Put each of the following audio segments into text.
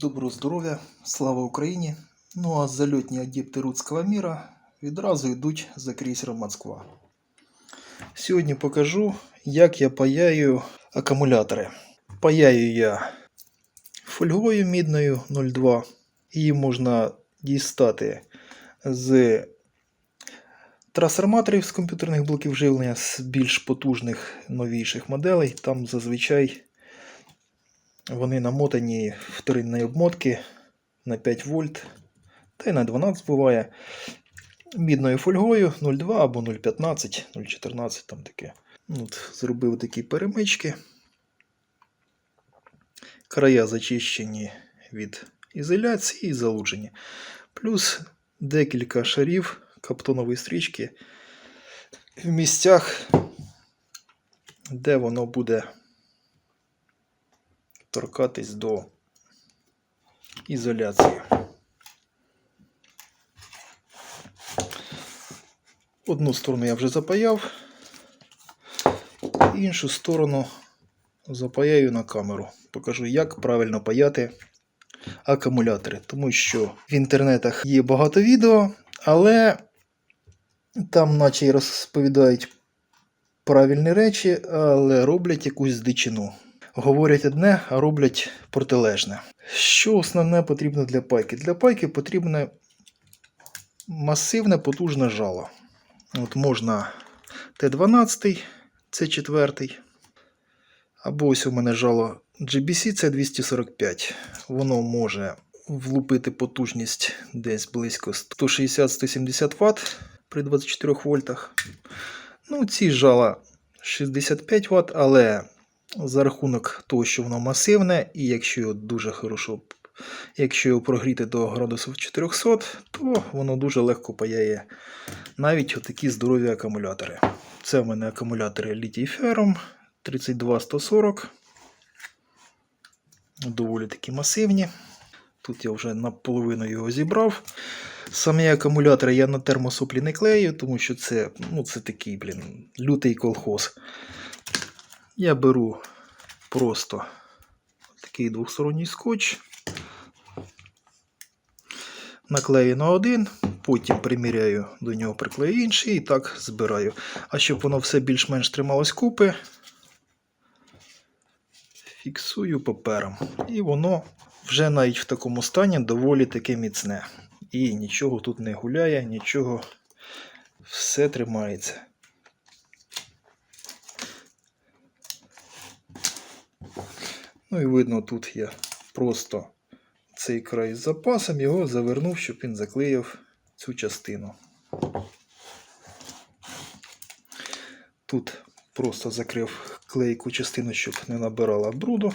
Доброго здоров'я, слава Україні! Ну а зальотні адепти Руцького міра відразу йдуть за крейсером Москва. Сьогодні покажу, як я паяю акумулятори. Паяю я фольгою мідною 02. Її можна дістати з трансформаторів з комп'ютерних блоків живлення з більш потужних новіших моделей. Там зазвичай вони намотані вторинної обмотки на 5 вольт, та й на 12 буває. Мідною фольгою 0,2 або 0,15, 0,14 там таке. От, зробив такі перемички. Края зачищені від ізоляції і залуджені. Плюс декілька шарів каптонової стрічки в місцях, де воно буде торкатись до ізоляції. Одну сторону я вже запаяв, іншу сторону запаяю на камеру. Покажу, як правильно паяти акумулятори. Тому що в інтернетах є багато відео, але там, наче й розповідають правильні речі, але роблять якусь дичину говорять одне, а роблять протилежне. Що основне потрібно для пайки? Для пайки потрібне масивне потужне жало. От Можна Т12, це 4 або ось у мене жало GBC це 245. Воно може влупити потужність десь близько 160-170 Вт при 24 вольтах. Ну, ці жала 65 Вт, але за рахунок того, що воно масивне, і якщо його дуже хорошо, якщо його прогріти до градусів 400, то воно дуже легко паяє навіть отакі здорові акумулятори. Це в мене акумулятори літій фером 32140. Доволі такі масивні. Тут я вже наполовину його зібрав. Самі акумулятори я на термосоплі не клею, тому що це ну, це такий, блін, лютий колхоз. Я беру просто такий двосторонній скотч, наклею на один, потім приміряю до нього приклею інший і так збираю. А щоб воно все більш-менш трималось купи, фіксую папером. І воно вже навіть в такому стані доволі таке міцне. І нічого тут не гуляє, нічого все тримається. Ну і видно, тут я просто цей край з запасом його завернув, щоб він заклеїв цю частину. Тут просто закрив клейку частину, щоб не набирала бруду.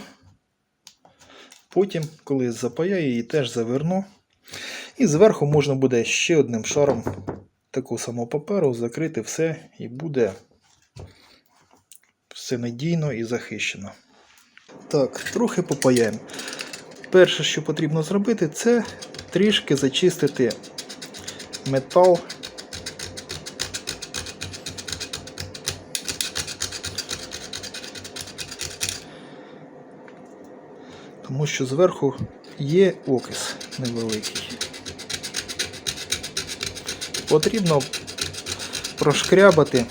Потім, коли запаяю, її теж заверну. І зверху можна буде ще одним шаром такого самого паперу закрити все і буде все надійно і захищено. Так, трохи попаяємо. Перше, що потрібно зробити, це трішки зачистити метал. Тому що зверху є окис невеликий. Потрібно прошкрябати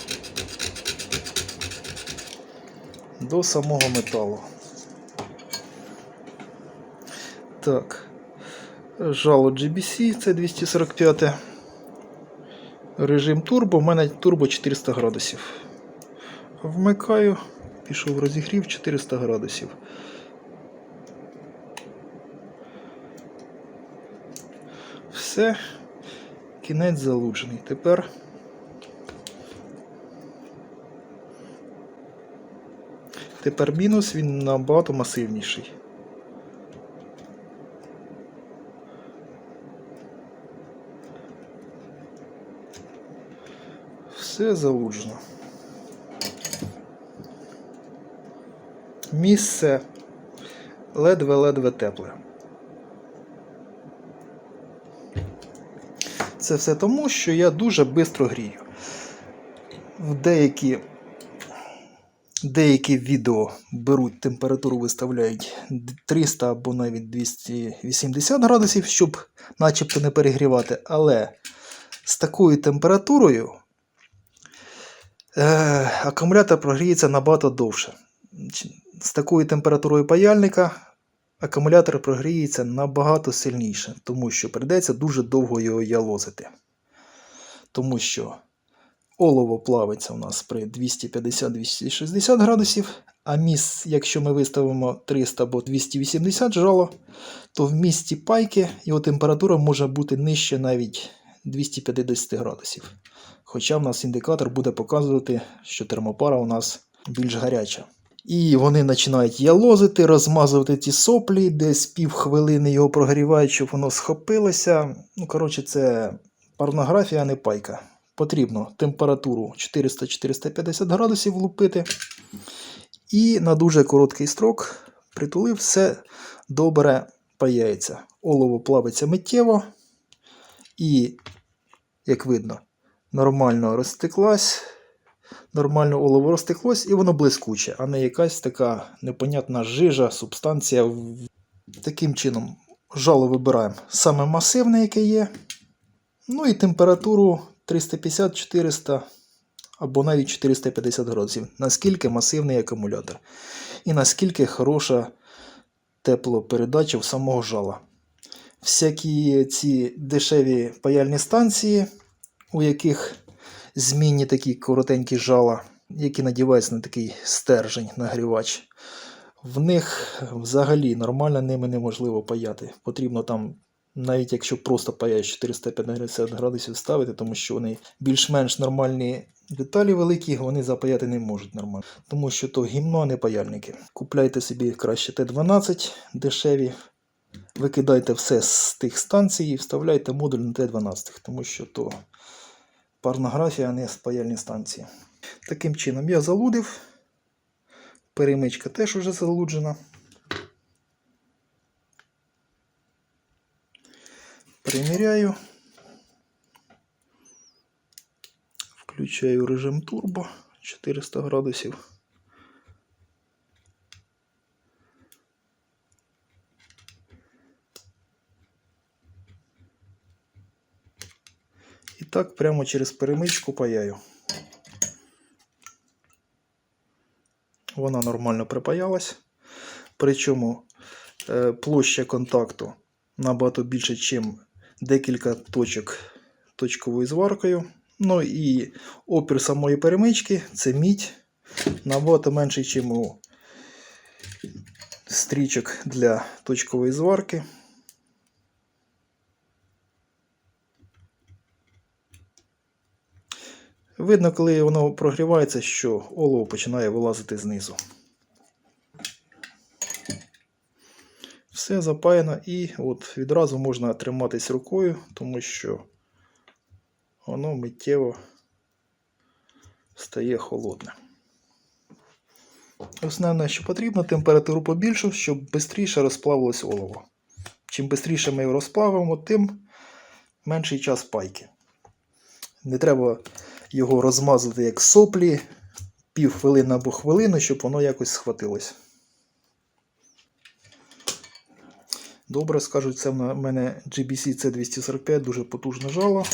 до самого металу. Так, жало GBC, це 245. Режим турбо, у мене турбо 400 градусів. Вмикаю, пішов розігрів 400 градусів. Все, кінець залучений. Тепер Тепер мінус він набагато масивніший. Все залуджено. Місце ледве-ледве тепле. Це все тому, що я дуже швидко грію. В деякі Деякі відео беруть температуру, виставляють 300 або навіть 280 градусів, щоб начебто не перегрівати. Але з такою температурою е, акумулятор прогріється набагато довше. З такою температурою паяльника акумулятор прогріється набагато сильніше, тому що прийдеться дуже довго його ялозити. Тому що олово плавиться у нас при 250-260 градусів, а міст, якщо ми виставимо 300 або 280 жало, то в місті пайки його температура може бути нижче навіть 250 градусів. Хоча в нас індикатор буде показувати, що термопара у нас більш гаряча. І вони починають ялозити, розмазувати ті соплі, десь півхвилини його прогрівають, щоб воно схопилося. Ну, коротше, це порнографія, а не пайка. Потрібно температуру 400-450 градусів лупити. І на дуже короткий строк притулив, все добре паяється. Олово плавиться миттєво. І, як видно, нормально розтеклась. Нормально олово розтеклось і воно блискуче, а не якась така непонятна жижа, субстанція. Таким чином, жало вибираємо саме масивне, яке є. Ну і температуру 350-400 або навіть 450 градусів. Наскільки масивний акумулятор. І наскільки хороша теплопередача в самого жала. Всякі ці дешеві паяльні станції, у яких змінні такі коротенькі жала, які надіваються на такий стержень, нагрівач. В них взагалі нормально ними неможливо паяти. Потрібно там, навіть якщо просто паяєш 450 градусів ставити, тому що вони більш-менш нормальні деталі великі, вони запаяти не можуть нормально. Тому що то гімно, а не паяльники. Купляйте собі краще Т12 дешеві. Викидайте все з тих станцій і вставляйте модуль на Т12, тому що то порнографія, а не спаяльні станції. Таким чином я залудив. Перемичка теж уже залуджена. Приміряю. Включаю режим турбо 400 градусів. Так прямо через перемичку паяю. Вона нормально припаялась. Причому е, площа контакту набагато більше, ніж декілька точок точковою зваркою. Ну і опір самої перемички це мідь набагато менший, ніж у стрічок для точкової зварки. Видно, коли воно прогрівається, що олово починає вилазити знизу. Все запаяно і от відразу можна триматись рукою, тому що воно миттєво стає холодне. Основне, що потрібно, температуру побільшу, щоб швидше розплавилось олово. Чим швидше ми його розплавимо, тим менший час пайки. Не треба його розмазати як соплі, пів хвилини або хвилину, щоб воно якось схватилось. Добре, скажуть, це в мене GBC C245, дуже потужне жало.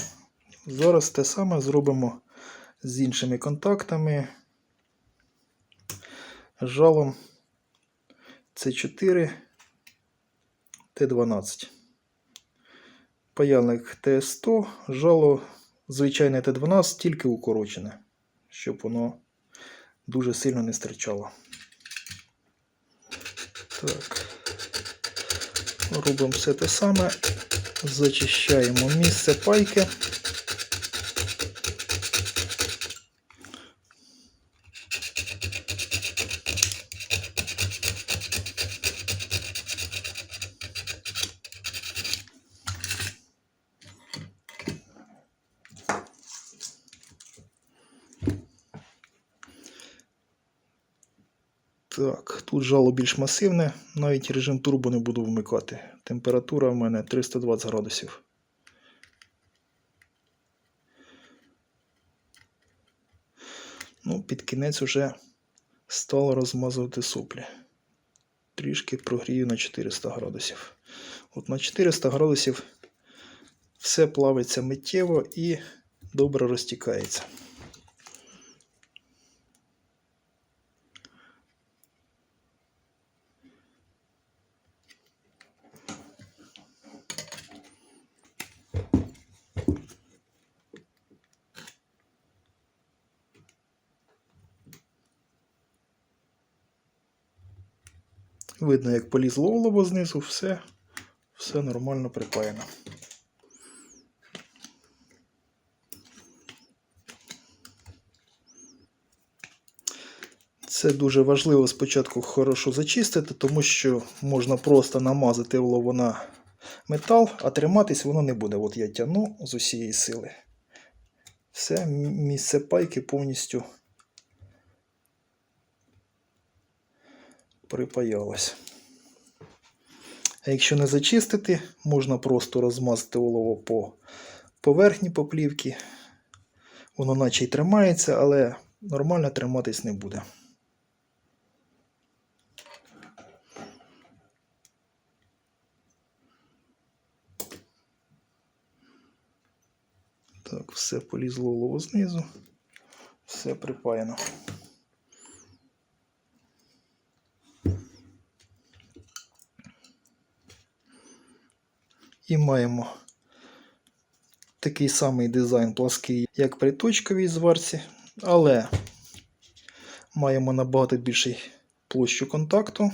Зараз те саме зробимо з іншими контактами. Жалом C4 T12. Паяльник Т100, жало звичайне Т12, тільки укорочене, щоб воно дуже сильно не стирчало. Так. Робимо все те саме. Зачищаємо місце пайки. Так, тут жало більш масивне, навіть режим турбо не буду вмикати. Температура в мене 320 градусів. Ну, під кінець уже стало розмазувати соплі. Трішки прогрію на 400 градусів. От на 400 градусів все плавиться миттєво і добре розтікається. Видно, як полізло олово знизу, все, все нормально припаяно. Це дуже важливо спочатку хорошо зачистити, тому що можна просто намазати олово на метал, а триматись воно не буде. От я тягну з усієї сили. Все, місце пайки повністю припаялось. А якщо не зачистити, можна просто розмазати олово по поверхні поплівки. Воно наче й тримається, але нормально триматись не буде. Так, все полізло олово знизу, все припаяно. І маємо такий самий дизайн плаский, як при точковій зварці, але маємо набагато більший площу контакту.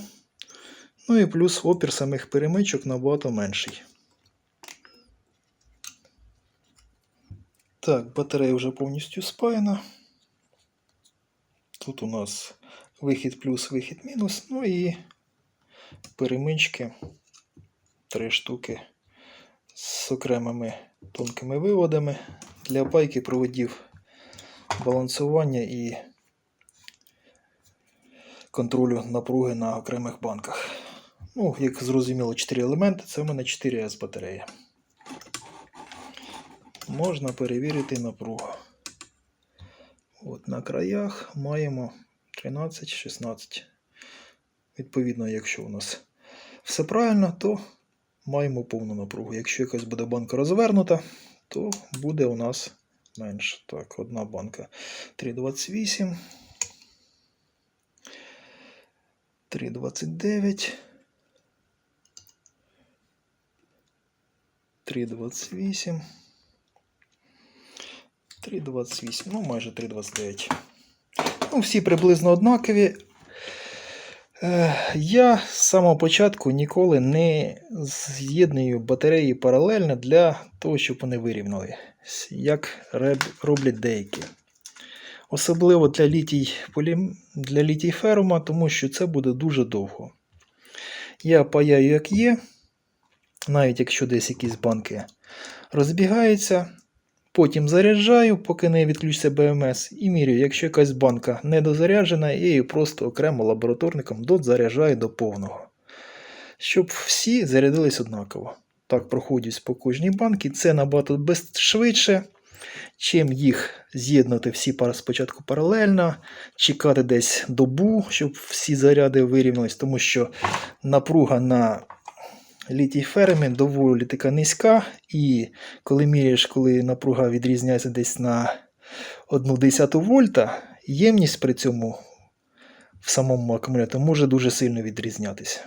Ну і плюс опір самих перемичок набагато менший. Так, батарея вже повністю спаяна. Тут у нас вихід плюс, вихід мінус. Ну і перемички три штуки з окремими тонкими виводами для пайки проводів балансування і контролю напруги на окремих банках. Ну, як зрозуміло, 4 елементи, це в мене 4С батарея. Можна перевірити напругу. От на краях маємо 13-16. Відповідно, якщо у нас все правильно, то маємо повну напругу. Якщо якась буде банка розвернута, то буде у нас менше. Так, одна банка 3,28. 3,29. 3,28. 3,28, ну майже 3,29. Ну, всі приблизно однакові. Е, Я з самого початку ніколи не з'єдную батареї паралельно для того, щоб вони вирівняли, як роблять деякі. Особливо для літій, полім... для літій ферума, тому що це буде дуже довго. Я паяю як є, навіть якщо десь якісь банки розбігаються. Потім заряджаю, поки не відключиться БМС, і міряю, якщо якась банка недозаряджена, я її просто окремо лабораторником дозаряджаю до повного. Щоб всі зарядились однаково. Так проходять по кожній банці. Це набагато швидше, чим їх з'єднати всі спочатку паралельно, чекати десь добу, щоб всі заряди вирівнялись, тому що напруга на літій фермі доволі така низька, і коли міряєш, коли напруга відрізняється десь на 1,1 вольта, ємність при цьому в самому акумуляторі може дуже сильно відрізнятися.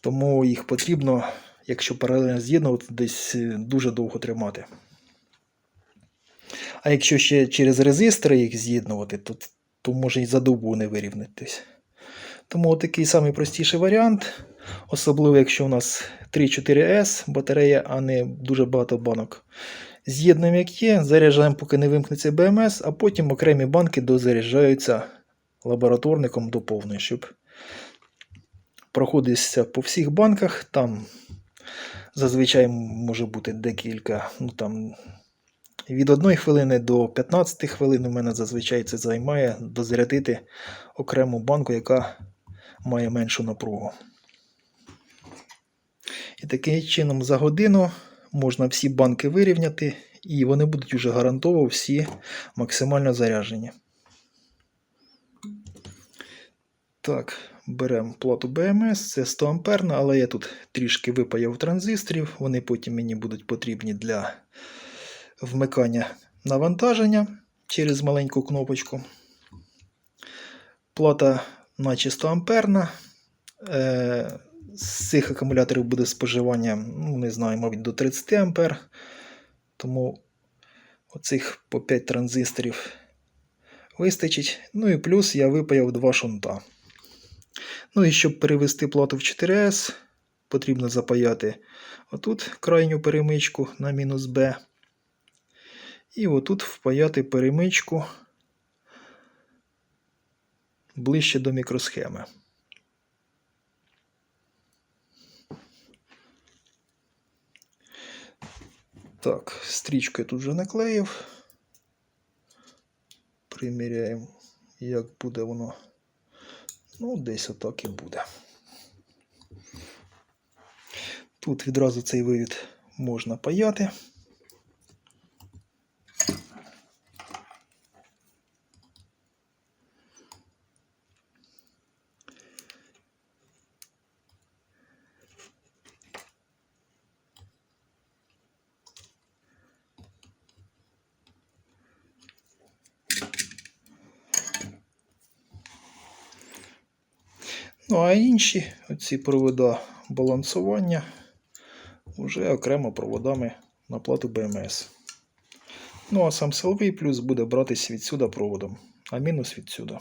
Тому їх потрібно, якщо паралельно з'єднувати, десь е, дуже довго тримати. А якщо ще через резистори їх з'єднувати, то, то може і за добу не вирівнятись. Тому такий самий простіший варіант. Особливо, якщо у нас 3-4С батарея, а не дуже багато банок. З'єднуємо як є, заряджаємо, поки не вимкнеться БМС, а потім окремі банки дозаряджаються лабораторником до повної, щоб проходитися по всіх банках. Там зазвичай може бути декілька, ну там від 1 хвилини до 15 хвилин у мене зазвичай це займає дозарядити окрему банку, яка має меншу напругу. І таким чином за годину можна всі банки вирівняти, і вони будуть уже гарантово всі максимально заряджені. Так, беремо плату BMS, це 100 амперна, але я тут трішки випаяв транзисторів, вони потім мені будуть потрібні для вмикання навантаження через маленьку кнопочку. Плата наче 100 амперна. Е, з цих акумуляторів буде споживання, ну, не знаю, мабуть, до 30 ампер. Тому оцих по 5 транзисторів вистачить. Ну і плюс я випаяв два шунта. Ну і щоб перевести плату в 4С, потрібно запаяти отут крайню перемичку на мінус B. І отут впаяти перемичку ближче до мікросхеми. Так, стрічку тут вже наклеїв. Приміряємо, як буде воно. Ну, десь отак і буде. Тут відразу цей вивід можна паяти. А інші оці провода балансування вже окремо проводами на плату BMS. Ну, а сам силовий плюс буде братись відсюди проводом, а мінус відсюди.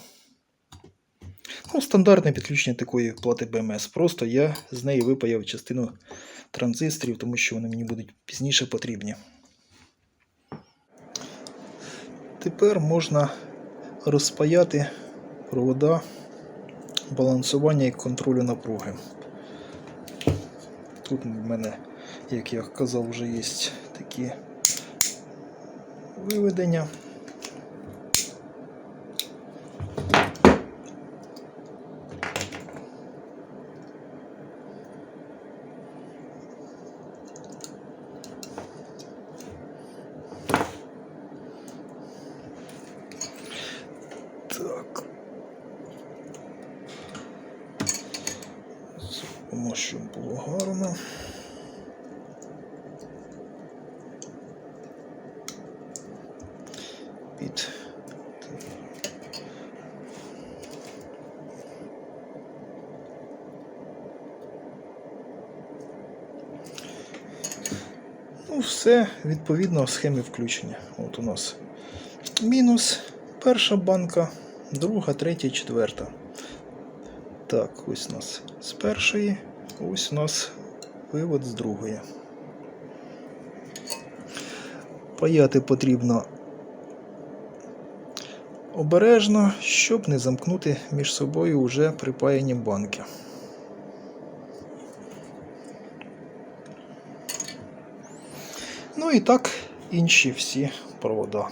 Ну, стандартне підключення такої плати BMS. Просто я з неї випаяв частину транзисторів, тому що вони мені будуть пізніше потрібні. Тепер можна розпаяти провода балансування і контролю напруги. Тут в мене, як я казав, вже є такі виведення. Так. Зробимо, щоб було гарно. Під. Ну, все відповідно схемі включення. От у нас мінус перша банка, друга, третя, четверта. Так, ось у нас з першої, ось у нас вивод з другої. Паяти потрібно обережно, щоб не замкнути між собою вже припаяні банки. Ну і так інші всі провода.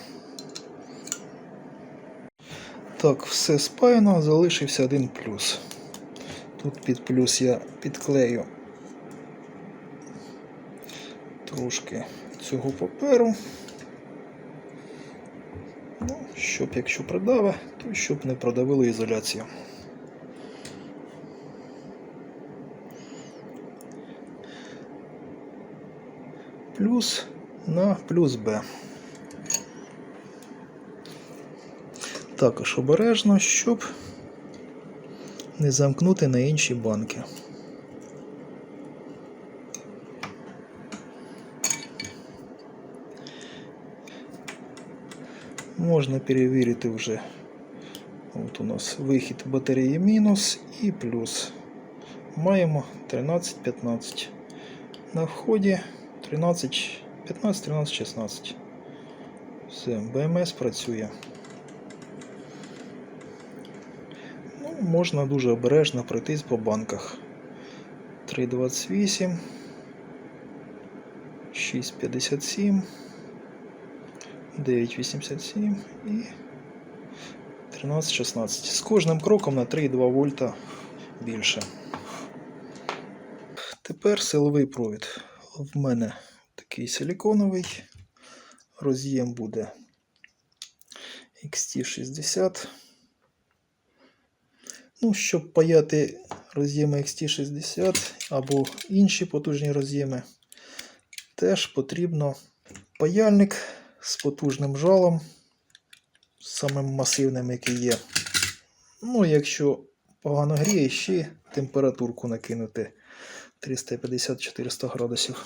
Так, все спаяно, залишився один плюс. Тут під плюс я підклею трошки цього паперу. Ну, щоб якщо продаве, то щоб не продавило ізоляцію. Плюс на плюс Б. Також обережно, щоб не замкнути на інші банки. Можна перевірити вже. От у нас вихід батареї мінус і плюс. Маємо 13-15. На вході 13, 15, 13, 16. Все, БМС працює. Можна дуже обережно пройтись по банках. 3,28, 6,57, 9,87 і 13,16. З кожним кроком на 3,2 вольта більше. Тепер силовий провід. В мене такий силіконовий. Роз'єм буде XT60. Ну, щоб паяти роз'єми XT60 або інші потужні роз'єми, теж потрібно паяльник з потужним жалом, самим масивним, який є. Ну, якщо погано гріє, ще температурку накинути 350-400 градусів.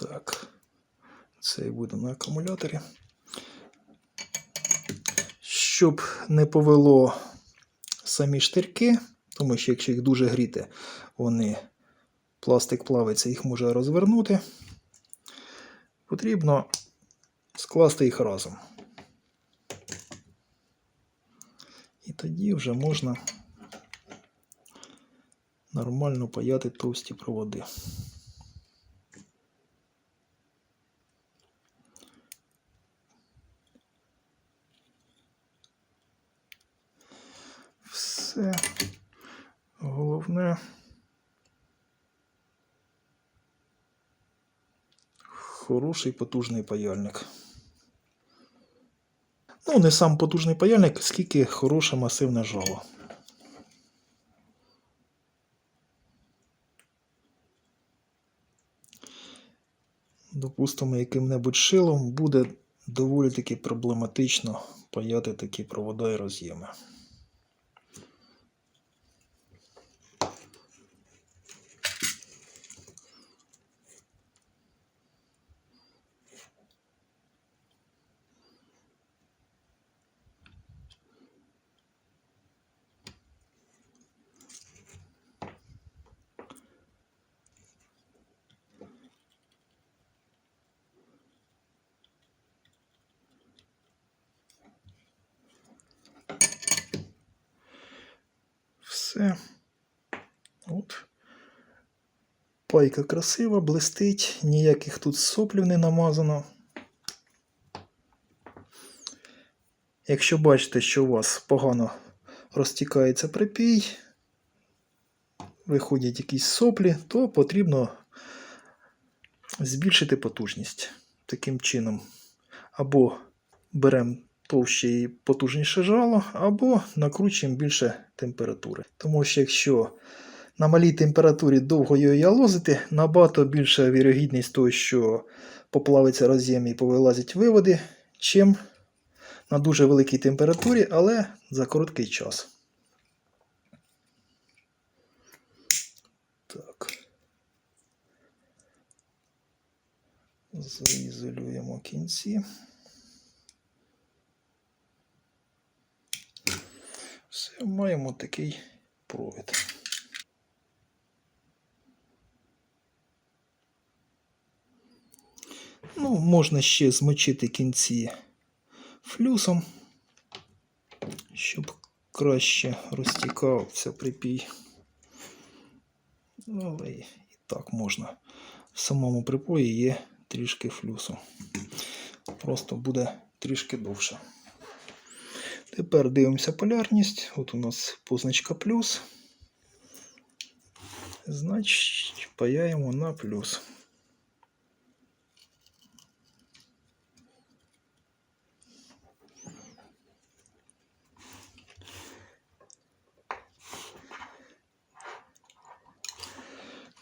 Так, цей буде на акумуляторі. Щоб не повело самі штирки, тому що якщо їх дуже гріти, вони пластик плавиться, їх може розвернути. Потрібно скласти їх разом. І тоді вже можна нормально паяти товсті проводи. Все. Головне. Хороший потужний паяльник. Ну, не сам потужний паяльник, скільки хороше масивне жало. Допустимо, яким-небудь шилом буде доволі таки проблематично паяти такі провода і роз'єми. Все. От. Пайка красива, блистить, ніяких тут соплів не намазано. Якщо бачите, що у вас погано розтікається припій, виходять якісь соплі, то потрібно збільшити потужність таким чином. Або беремо товще і потужніше жало, або накручуємо більше температури. Тому що якщо на малій температурі довго його ялозити, набагато більша вірогідність того, що поплавиться роз'єм і повилазять виводи, чим на дуже великій температурі, але за короткий час. Так. Заізолюємо кінці. Все, маємо такий провід. Ну, можна ще змочити кінці флюсом, щоб краще розтікався припій. Ну, Але і так можна. В самому припої є трішки флюсу. Просто буде трішки довше. Тепер дивимося полярність. От у нас позначка плюс. Значить, паяємо на плюс.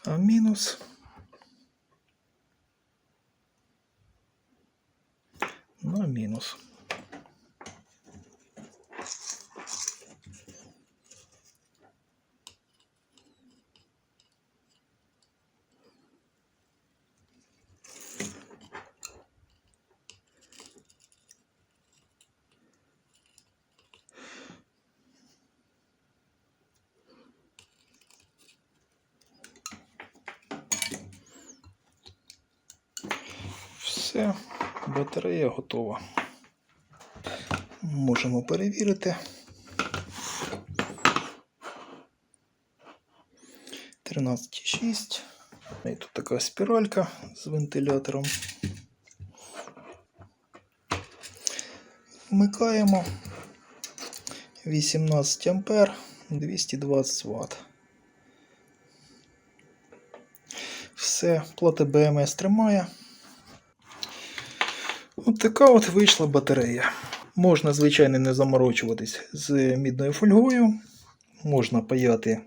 А мінус. На мінус. Все, батарея готова. Можемо перевірити. 13,6. І тут така спіралька з вентилятором. Вмикаємо 18 ампер 220 Вт. Все, плата БМС тримає. От така от вийшла батарея. Можна, звичайно, не заморочуватись з мідною фольгою. Можна паяти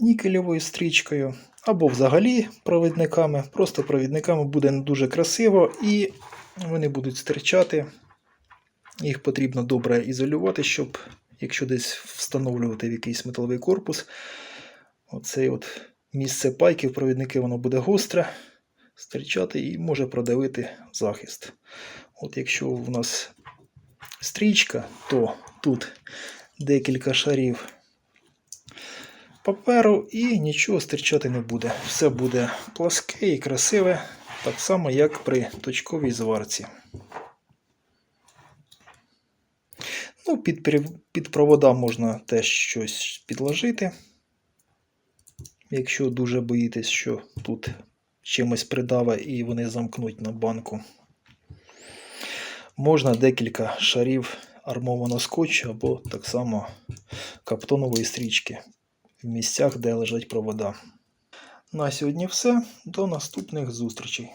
нікельовою стрічкою. Або взагалі провідниками. Просто провідниками буде не дуже красиво і вони будуть стирчати. Їх потрібно добре ізолювати, щоб, якщо десь встановлювати в якийсь металовий корпус, оцей от місце пайки в провідники воно буде гостре, стирчати і може продавити захист. От якщо в нас стрічка, то тут декілька шарів паперу і нічого стирчати не буде. Все буде пласке і красиве, так само, як при точковій зварці. Ну, під, під провода можна теж щось підложити. Якщо дуже боїтесь, що тут чимось придаве і вони замкнуть на банку. Можна декілька шарів армованого скотчу або так само каптонової стрічки в місцях, де лежать провода. На сьогодні все. До наступних зустрічей.